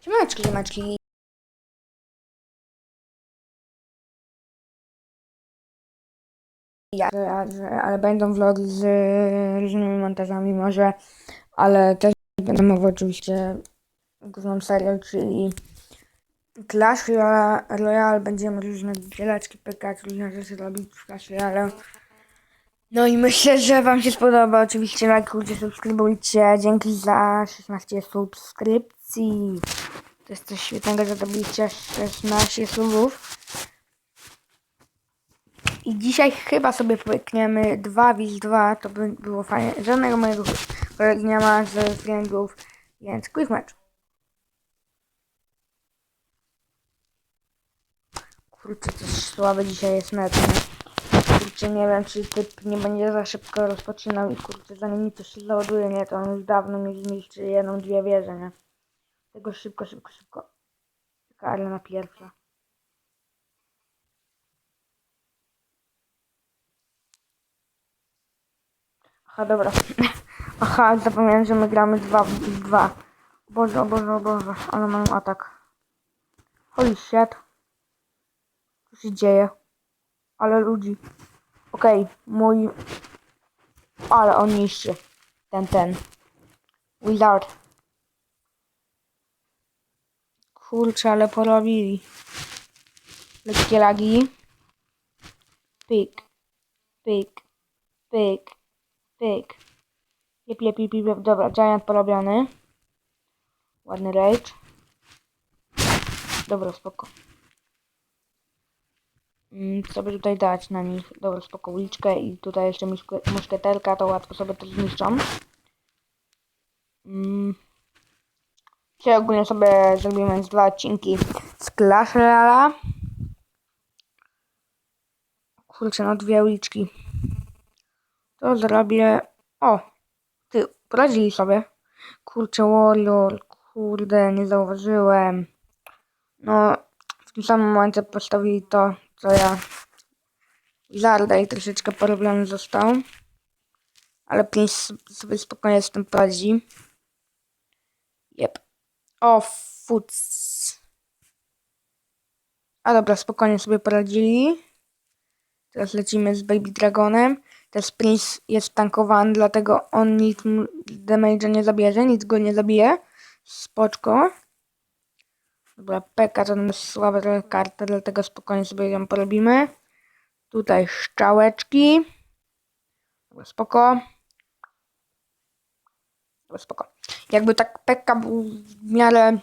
Siemeczki, siemeczki. Ja, ale będą vlogi z różnymi montażami może, ale też będę mowa oczywiście główną serial, czyli Clash Royale. Będziemy różne dzielaczki pykać, różne rzeczy robić w Clash Royale. No i myślę, że wam się spodoba. Oczywiście lajkujcie, subskrybujcie. Dzięki za 16 subskrypcji. To jest coś świetnego, że dobiliście 16 subów. I dzisiaj chyba sobie pykniemy 2 vs 2, to by było fajnie. Żadnego mojego kolegi nie ma z friendów, więc quick match. Kurczę, coś słabe dzisiaj jest net? Kurczę, nie wiem, czy typ nie będzie za szybko rozpoczynał i kurczę, zanim mi to się załaduje, nie, to on już dawno mi zniszczy jedną, dwie wieże, nie? Tego szybko, szybko, szybko. Taka arena pierwsza. Aha, dobra. Aha, zapomniałem, że my gramy 2 w 2. Boże, o Boże, o Boże, ale mam atak. Holy shit. Co się dzieje? Ale ludzi. Okej, mój... Ale on niszczy. Ten, ten. Wizard. Kurczę, ale porobili. Lekkie lagi. Pyk. Pyk. Pyk. Pyk. Jep, jep, jep, jep. Dobra, giant porobiony. Ładny rage. Dobra, spoko. Mm, Co by tutaj dać na nich? Dobra, spoko, uliczkę i tutaj jeszcze muszkie- muszkieterka, to łatwo sobie też zniszczą. Mm. Dzisiaj ogólnie sobie zrobimy z dwa odcinki z Clash Royale. Kurczę, no dwie uliczki. To zrobię... O! Ty, poradzili sobie. Kurczę, Warrior. Kurde, nie zauważyłem. No, w tym samym momencie postawili to, co ja. Zarda i troszeczkę porobiony został. Ale Prince sobie spokojnie z tym poradzi. Jep. O, futs. A dobra, spokojnie sobie poradzili. Teraz lecimy z Baby Dragonem. Teraz Prince jest tankowany, dlatego on nic damage'a nie zabierze, nic go nie zabije. Spoczko. Dobra, Pekka to jest słaba karta, dlatego spokojnie sobie ją porobimy. Tutaj szczałeczki. Dobra, spoko. Spoko. Jakby tak Pekka był w miarę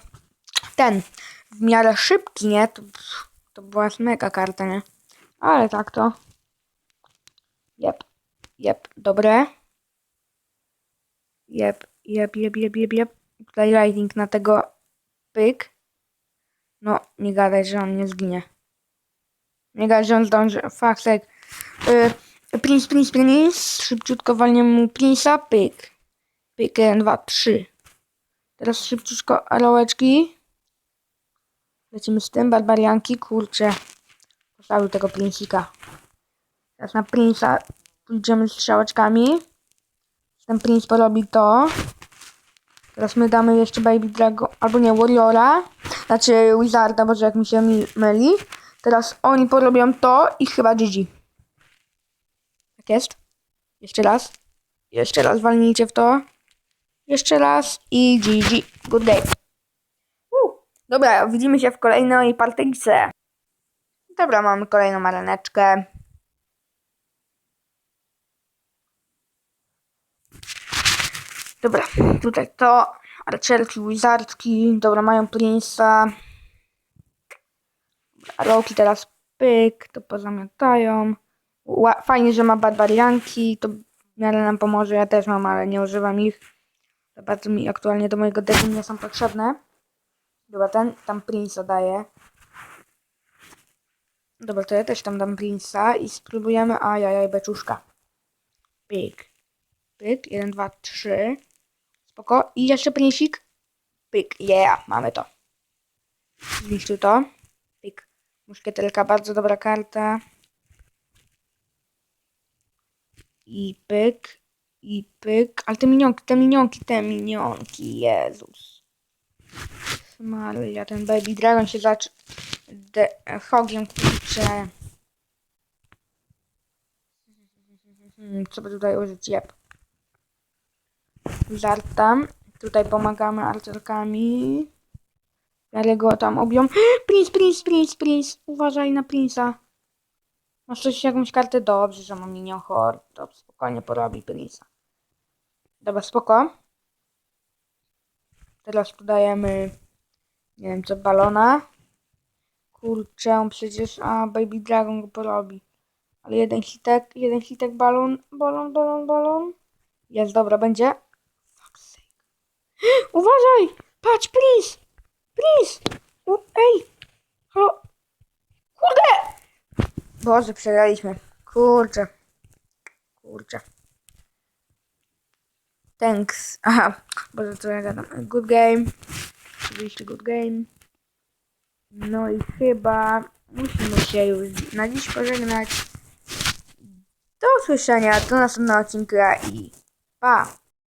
ten, w miarę szybki, nie? To, to była mega karta, nie? Ale tak to. Jep, jep, dobre. Jep, jep, jep, jep, jep, jep. Tutaj na tego pyk. No, nie gadaj, że on nie zginie. Nie gadaj, że on zdąży. Faksek. Yy, prince, prince, prince. Szybciutko walniemy mu prince'a. Pyk. Pyk, 1, 2, 3. Teraz szybciutko arałeczki. Lecimy z tym, barbarianki. Kurczę. Postawił tego princika. Teraz na prince'a pójdziemy strzałeczkami. Ten prince porobi to. Teraz my damy jeszcze Baby Drago, albo nie, Warriora. Znaczy Wizarda, boże jak mi się myli. Teraz oni porobią to i chyba GG. Tak jest. Jeszcze raz. Jeszcze raz walnijcie w to. Jeszcze raz i GG. Good day. Uh, dobra, widzimy się w kolejnej partyjce. Dobra, mamy kolejną areneczkę. Dobra, tutaj to. Archerki, Wizardki. Dobra, mają Prince'a. Roki teraz pyk, to pozamiatają. Ła- Fajnie, że ma barbarianki, to w miarę nam pomoże. Ja też mam, ale nie używam ich. Za bardzo mi aktualnie do mojego decku nie są potrzebne. Dobra, ten tam Prince'a daje. Dobra, to ja też tam dam Prince'a i spróbujemy. Ajajaj, beczuszka. Pyk. Pyk, 1, 2, 3. Spoko. I jeszcze prinsik. Pyk, yeah, mamy to. Zniszczył to. Pyk. Muszkietelka, bardzo dobra karta. I pyk. I pyk. Ale te minionki, te minionki, te minionki. Jezus. Maria, ten Baby Dragon się zaczy... De... Hogiem, kurczę. Hmm, Co by tutaj użyć? Jep. Żartam. Tutaj pomagamy arcerkami. Ale go tam obią. Prince, Prince, Prince, Prince. Uważaj na Prince'a. Masz coś, jakąś kartę? Dobrze, że mam minion horde. To spokojnie porobi Prince'a. Dobra, spoko. Teraz tu dajemy, nie wiem co, balona. Kurczę, przecież, a Baby Dragon go porobi. Ale jeden hitek, jeden hitek, balon, balon, balon, balon. Jest, dobra, będzie. Uważaj! Patrz, please! Please! U, ej! Halo? Boże, przegraliśmy. Kurczę. Kurczę. Thanks. Aha. Boże, co ja gadam. Good game. Oczywiście good game. No i chyba musimy się już na dziś pożegnać. Do usłyszenia do następnego odcinka i pa!